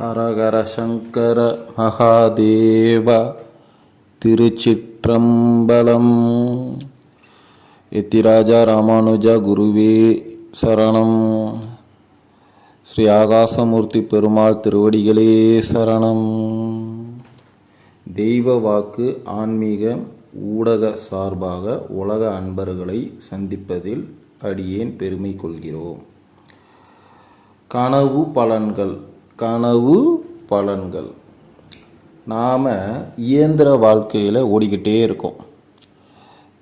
ஹரஹர சங்கர மகாதேவ திருச்சிற்றம்பலம். எத்திராஜா ராமானுஜா குருவே சரணம். ஸ்ரீ ஆகாசமூர்த்தி பெருமாள் திருவடிகளே சரணம். தெய்வ வாக்கு ஆன்மீக ஊடக சார்பாக உலக அன்பர்களை சந்திப்பதில் அடியேன் பெருமை கொள்கிறோம். கனவு பலன்கள் கனவு பலன்கள். நாம் இயந்திர வாழ்க்கையில் ஓடிக்கிட்டே இருக்கோம்.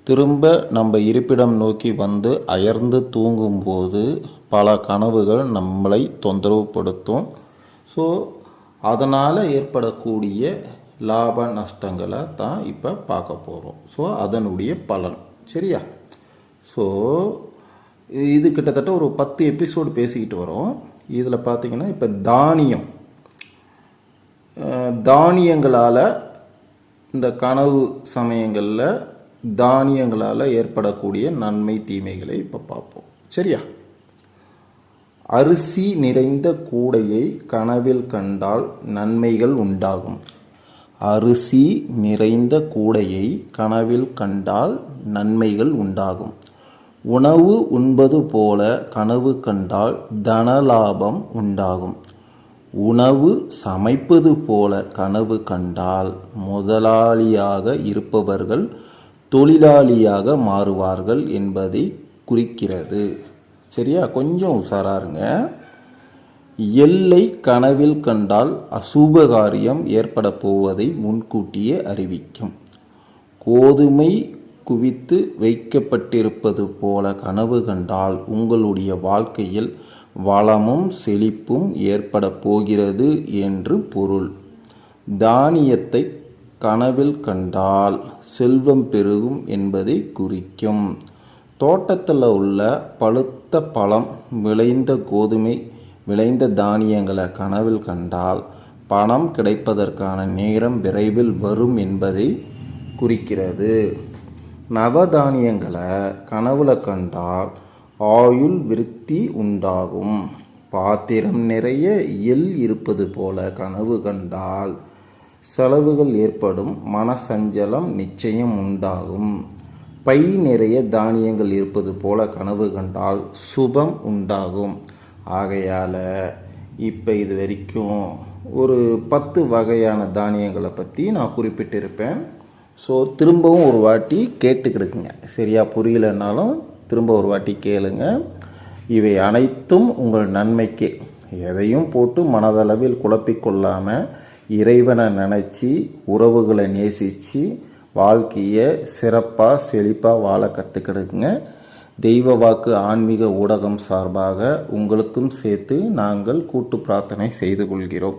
திரும்ப நம்ம இருப்பிடம் நோக்கி வந்து அயர்ந்து தூங்கும்போது பல கனவுகள் நம்மளை தொந்தரவுப்படுத்தும் ஸோ அதனால் ஏற்படக்கூடிய லாப நஷ்டங்களை தான் இப்போ பார்க்க போகிறோம் ஸோ அதனுடைய பலன். சரியா? ஸோ இது கிட்டத்தட்ட ஒரு பத்து எபிசோடு பேசிக்கிட்டு வரோம். இதில் பார்த்தீங்கன்னா இப்போ தானியம். தானியங்களால் இந்த கனவு சமயங்களில் தானியங்களால் ஏற்படக்கூடிய நன்மை தீமைகளை இப்போ பார்ப்போம். சரியா? அரிசி நிறைந்த கூடையை கனவில் கண்டால் நன்மைகள் உண்டாகும். அரிசி நிறைந்த கூடையை கனவில் கண்டால் நன்மைகள் உண்டாகும். உணவு உண்பது போல கனவு கண்டால் தனலாபம் உண்டாகும். உணவு சமைப்பது போல கனவு கண்டால் முதலாளியாக இருப்பவர்கள் தொழிலாளியாக மாறுவார்கள் என்பதை குறிக்கிறது. சரியா? கொஞ்சம் உஷாராருங்க எல்லை கனவில் கண்டால் அசுப காரியம் ஏற்பட போவதை முன்கூட்டியே அறிவிக்கும். கோதுமை குவித்து வைக்கப்பட்டிருப்பது போல கனவு கண்டால் உங்களுடைய வாழ்க்கையில் வளமும் செழிப்பும் ஏற்பட போகிறது என்று பொருள். தானியத்தை கனவில் கண்டால் செல்வம் பெருகும் என்பதை குறிக்கும். தோட்டத்தில் உள்ள பழுத்த பழம் விளைந்த கோதுமை விளைந்த தானியங்களை கனவில் கண்டால் பணம் கிடைப்பதற்கான நேரம் விரைவில் வரும் என்பதை குறிக்கிறது. நவதானியங்களை கனவுல கண்டால் ஆயுள் விருத்தி உண்டாகும். பாத்திரம் நிறைய எள் இருப்பது போல கனவு கண்டால் செலவுகள் ஏற்படும் மனசஞ்சலம் நிச்சயம் உண்டாகும். பை நிறைய தானியங்கள் இருப்பது போல கனவு கண்டால் சுபம் உண்டாகும். ஆகையால் இப்போ இது வரைக்கும் ஒரு பத்து வகையான தானியங்களை பற்றி நான் குறிப்பிட்டிருப்பேன். ஸோ திரும்பவும் ஒரு வாட்டி கேட்டுக்கிடுக்குங்க சரியா புரியலைன்னாலும் திரும்ப ஒரு வாட்டி கேளுங்க. இவை அனைத்தும் உங்கள் நன்மைக்கே. எதையும் போட்டு மனதளவில் குழப்பிக்கொள்ளாமல் இறைவனை நினச்சி உறவுகளை நேசித்து வாழ்க்கையை சிறப்பாக செழிப்பாக வாழ கற்றுக்கிடுங்க தெய்வ வாக்கு ஆன்மீக ஊடகம் சார்பாக உங்களுக்கும் சேர்த்து நாங்கள் கூட்டு பிரார்த்தனை செய்து கொள்கிறோம்.